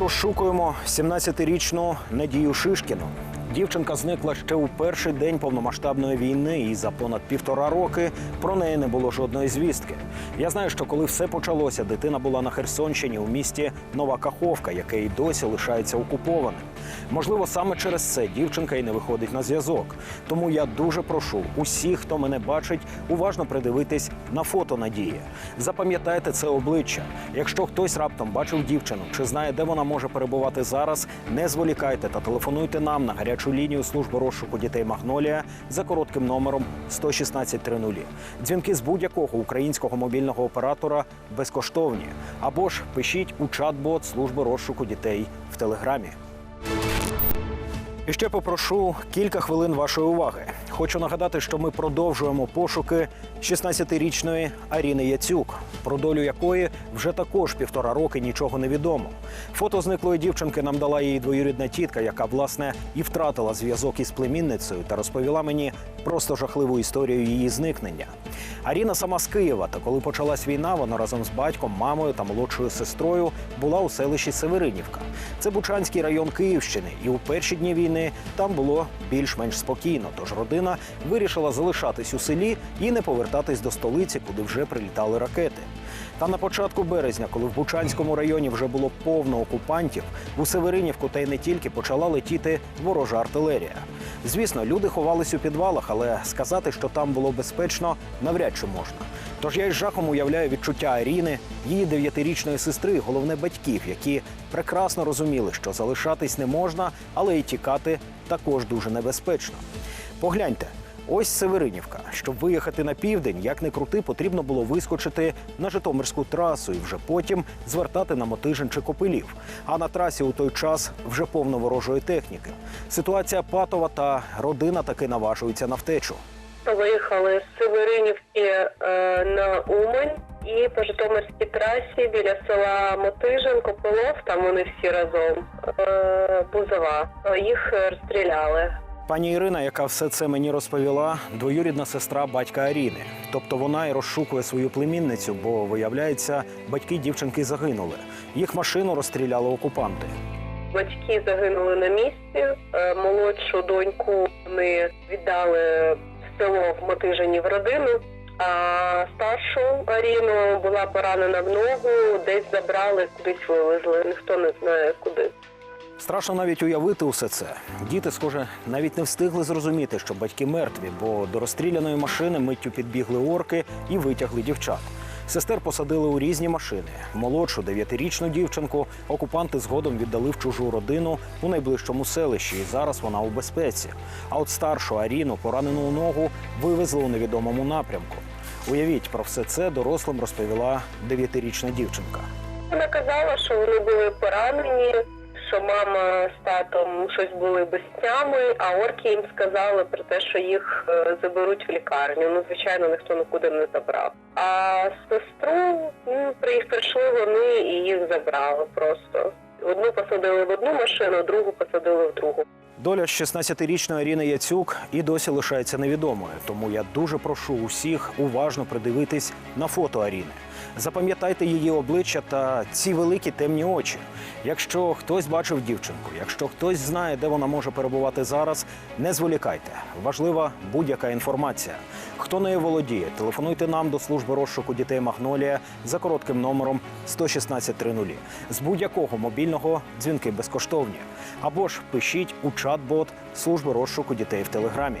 розшукуємо 17-річну Надію Шишкіну. Дівчинка зникла ще у перший день повномасштабної війни, і за понад півтора роки про неї не було жодної звістки. Я знаю, що коли все почалося, дитина була на Херсонщині у місті Нова Каховка, яке і досі лишається окупованим. Можливо, саме через це дівчинка і не виходить на зв'язок. Тому я дуже прошу усіх, хто мене бачить, уважно придивитись на фото Надії. Запам'ятайте це обличчя. Якщо хтось раптом бачив дівчину чи знає, де вона може перебувати зараз, не зволікайте та телефонуйте нам на гарячу лінію служби розшуку дітей Магнолія за коротким номером 11630. Дзвінки з будь-якого українського мобільного оператора безкоштовні. Або ж пишіть у чат-бот служби розшуку дітей в телеграмі. І ще попрошу кілька хвилин вашої уваги. Хочу нагадати, що ми продовжуємо пошуки 16-річної Аріни Яцюк, про долю якої вже також півтора роки нічого не відомо. Фото зниклої дівчинки нам дала її двоюрідна тітка, яка власне і втратила зв'язок із племінницею та розповіла мені просто жахливу історію її зникнення. Аріна сама з Києва, та коли почалась війна, вона разом з батьком, мамою та молодшою сестрою була у селищі Северинівка. Це Бучанський район Київщини, і у перші дні війни там було більш-менш спокійно. Тож родина вирішила залишатись у селі і не повертатись до столиці, куди вже прилітали ракети. Та на початку березня, коли в Бучанському районі вже було повно окупантів, у Северинівку та й не тільки почала летіти ворожа артилерія. Звісно, люди ховались у підвалах, але сказати, що там було безпечно, навряд чи можна. Тож я із жахом уявляю відчуття Аріни, її дев'ятирічної сестри, головне батьків, які прекрасно розуміли, що залишатись не можна, але й тікати також дуже небезпечно. Погляньте. Ось Северинівка. Щоб виїхати на південь, як не крути, потрібно було вискочити на Житомирську трасу і вже потім звертати на Мотижин чи Копилів. А на трасі у той час вже повно ворожої техніки. Ситуація патова та родина таки наважується на втечу. Виїхали з Северинівки е, на Умань і по Житомирській трасі біля села Мотижин, Копилов, там вони всі разом, е, Бузова. Їх розстріляли. Пані Ірина, яка все це мені розповіла, двоюрідна сестра батька Аріни. Тобто вона і розшукує свою племінницю, бо виявляється, батьки дівчинки загинули. Їх машину розстріляли окупанти. Батьки загинули на місці. Е, Молодшу доньку вони віддали село в Мотижині в родину. А старшу Аріну була поранена в ногу, десь забрали, кудись вивезли. Ніхто не знає куди. Страшно навіть уявити усе це. Діти, схоже, навіть не встигли зрозуміти, що батьки мертві, бо до розстріляної машини миттю підбігли орки і витягли дівчат. Сестер посадили у різні машини. Молодшу дев'ятирічну дівчинку окупанти згодом віддали в чужу родину у найближчому селищі, і зараз вона у безпеці. А от старшу Аріну, поранену у ногу, вивезли у невідомому напрямку. Уявіть про все це дорослим розповіла дев'ятирічна дівчинка. Вона казала, що вони були поранені, що мама з татом щось були без тями, а орки їм сказали про те, що їх е, заберуть в лікарню. Ну, звичайно, ніхто нікуди не забрав. А сестру ну, при- прийшли вони і їх забрали просто. Одну посадили в одну машину, другу посадили в другу. Доля 16-річної Аріни Яцюк і досі лишається невідомою. Тому я дуже прошу усіх уважно придивитись на фото Аріни. Запам'ятайте її обличчя та ці великі темні очі. Якщо хтось бачив дівчинку, якщо хтось знає, де вона може перебувати зараз, не зволікайте. Важлива будь-яка інформація. Хто нею володіє, телефонуйте нам до служби розшуку дітей Магнолія за коротким номером 11630. З будь-якого мобільного дзвінки безкоштовні. Або ж пишіть у чат-бот служби розшуку дітей в телеграмі.